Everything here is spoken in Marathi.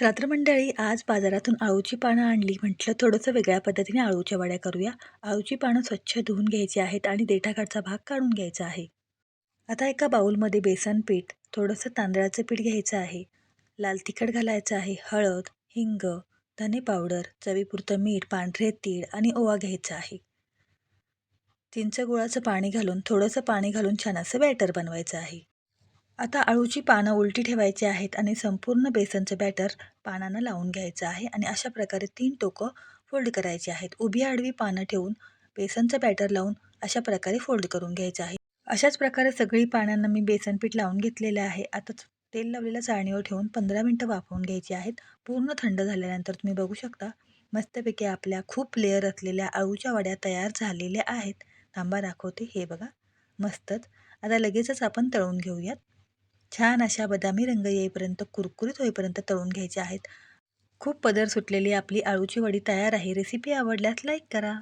रात्र मंडळी आज बाजारातून आळूची पानं आणली. म्हटलं थोडंसं वेगळ्या पद्धतीने आळूच्या वड्या करूया. आळूची पानं स्वच्छ धुवून घ्यायची आहेत आणि देठाकाठचा भाग काढून घ्यायचा आहे. आता एका बाऊलमध्ये बेसन पीठ थोडंसं तांदळाचं पीठ घ्यायचं आहे. लाल तिखट घालायचं आहे हळद हिंग धने पावडर चवीपुरतं मीठ पांढरे तीळ आणि ओवा घ्यायचा आहे. चिंच गुळाचं पाणी घालून थोडंसं पाणी घालून छान असं बॅटर बनवायचं आहे. आता अळूची पानं उलटी ठेवायची आहेत आणि संपूर्ण बेसनचं बॅटर पानांना लावून घ्यायचं आहे आणि अशा प्रकारे तीन टोकं फोल्ड करायची आहेत. उभी आडवी पानं ठेवून बेसनचं बॅटर लावून अशा प्रकारे फोल्ड करून घ्यायचं आहे. अशाच प्रकारे सगळी पानांना मी बेसन पीठ लावून घेतलेलं आहे. आता तेल लावलेल्या चाळणीवर ठेवून पंधरा मिनटं वाफवून घ्यायची आहेत. पूर्ण थंड झाल्यानंतर तुम्ही बघू शकता मस्तपैकी आपल्या खूप लेअर असलेल्या अळूच्या वड्या तयार झालेल्या आहेत. थांबा दाखवते. हे बघा मस्तच. आता लगेचच आपण तळून घेऊयात. छान अशा बदामी रंग येईपर्यंत कुरकुरीत होईपर्यंत तळून घ्यायचे आहेत. खूप पदर सुटलेली आपली आळूची वडी तयार आहे. रेसिपी आवडल्यास लाईक करा.